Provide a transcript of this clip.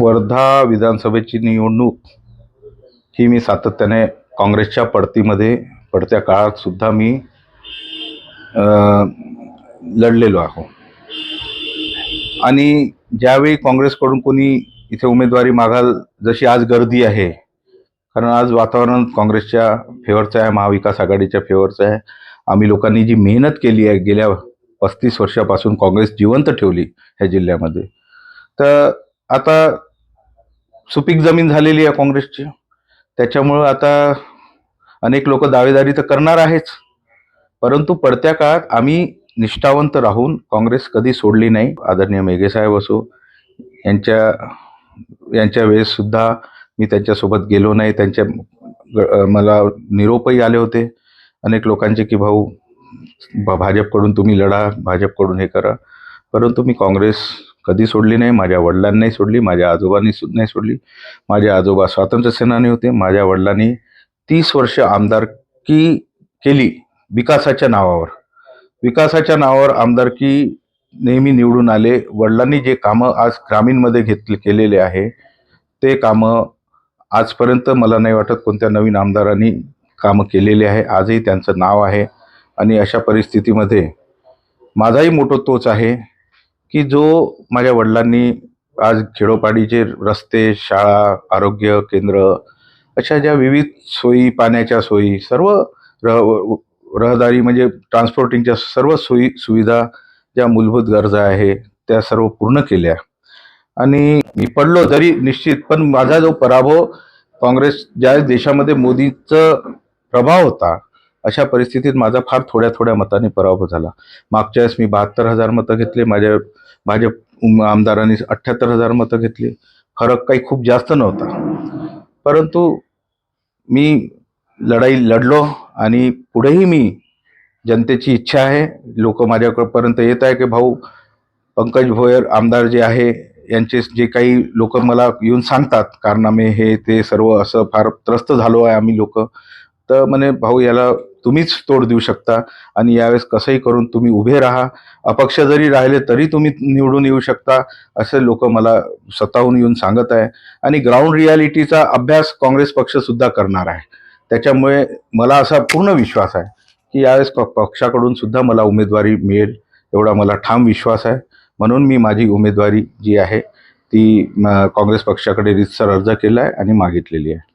वर्धा विधानसभेची निवडणूक ही मी सातत्याने काँग्रेसच्या पडतीमध्ये पडत्या काळात सुद्धा मी लढलेलो आहो. आणि ज्यावेळी काँग्रेसकडून कोणी इथे उमेदवारी मागाल जशी आज गर्दी आहे कारण आज वातावरण काँग्रेसच्या फेवरचं आहे महाविकास आघाडीच्या फेवरचं आहे. आम्ही लोकांनी जी मेहनत केली आहे गेल्या पस्तीस वर्षापासून काँग्रेस जिवंत ठेवली ह्या जिल्ह्यामध्ये. तर आता सुपीक जमीन झालेली आहे काँग्रेसची. त्याच्यामुळं आता अनेक लोक दावेदारी तर करणार आहेच. परंतु पडत्या काळात आम्ही निष्ठावंत राहून काँग्रेस कधी सोडली नाही. आदरणीय मेघेसाहेब असो यांच्या यांच्या वेळेससुद्धा मी त्यांच्यासोबत गेलो नाही. त्यांच्या ग- मला निरोपही आले होते. अनेक लोकांचे की भाऊ भा- भाजपकडून तुम्ही लढा भाजपकडून हे करा. परंतु मी काँग्रेस कधी सोडली नाही माझ्या वडिलांनाही सोडली माझ्या आजोबांनी सुद्धा नाही सोडली. माझे आजोबा स्वातंत्र्य सेनानी होते. माझ्या वडिलांनी तीस वर्ष आमदारकी केली विकासाच्या नावावर. विकासाच्या नावावर आमदारकी नेहमी निवडून आले. वडिलांनी जे कामं आज ग्रामीणमध्ये घेतले केलेले आहे ते कामं आजपर्यंत मला नाही वाटत कोणत्या नवीन आमदारांनी कामं केलेले आहे. आजही त्यांचं नाव आहे आणि अशा परिस्थितीमध्ये माझाही मोठो तोच आहे. की जो माझ्या वडिलांनी आज खेडोपाडीचे रस्ते शाळा आरोग्य केंद्र अशा ज्या विविध सोयी पाण्याच्या सोयी सर्व रह रहदारी म्हणजे ट्रान्सपोर्टिंगच्या सर्व सोयी सुविधा ज्या मूलभूत गरजा आहे त्या सर्व पूर्ण केल्या. आणि मी पडलो तरी निश्चित पण माझा जो पराभव काँग्रेस ज्या देशामध्ये मोदीचं प्रभाव होता अशा परिस्थितीत माझा फार थोड्या थोड्या मताने पराभव झाला. मागच्या वेळेस मी बहात्तर हजार मतं घेतले माझ्या भाजप आमदारांनी अठ्ठ्याहत्तर हजार मतं घेतली. फरक काही खूप जास्त नव्हता. परंतु मी लढाई लढलो आणि पुढेही मी जनतेची इच्छा आहे. लोक माझ्याकडपर्यंत येत आहे की भाऊ पंकज भोयर आमदार जे आहे यांचे जे काही लोक मला येऊन सांगतात कारनामे हे ते सर्व असं फार त्रस्त झालो आहे आम्ही लोक. तर म्हणे भाऊ याला तुम्हीच तोड देऊ शकता आणि यावेळेस कसंही करून तुम्ही उभे राहा. अपक्ष जरी राहिले तरी तुम्ही निवडून येऊ शकता असे लोक मला स्वतःहून येऊन सांगत आहे. आणि ग्राउंड रियालिटीचा अभ्यास काँग्रेस पक्ष सुद्धा करणार आहे. त्याच्यामुळे मला असा पूर्ण विश्वास आहे की यावेळेस प- पक्षाकडून सुद्धा मला उमेदवारी मिळेल एवढा मला ठाम विश्वास आहे. म्हणून मी माझी उमेदवारी जी आहे ती काँग्रेस पक्षाकडे रितसर अर्ज केला आहे आणि मागितलेली आहे.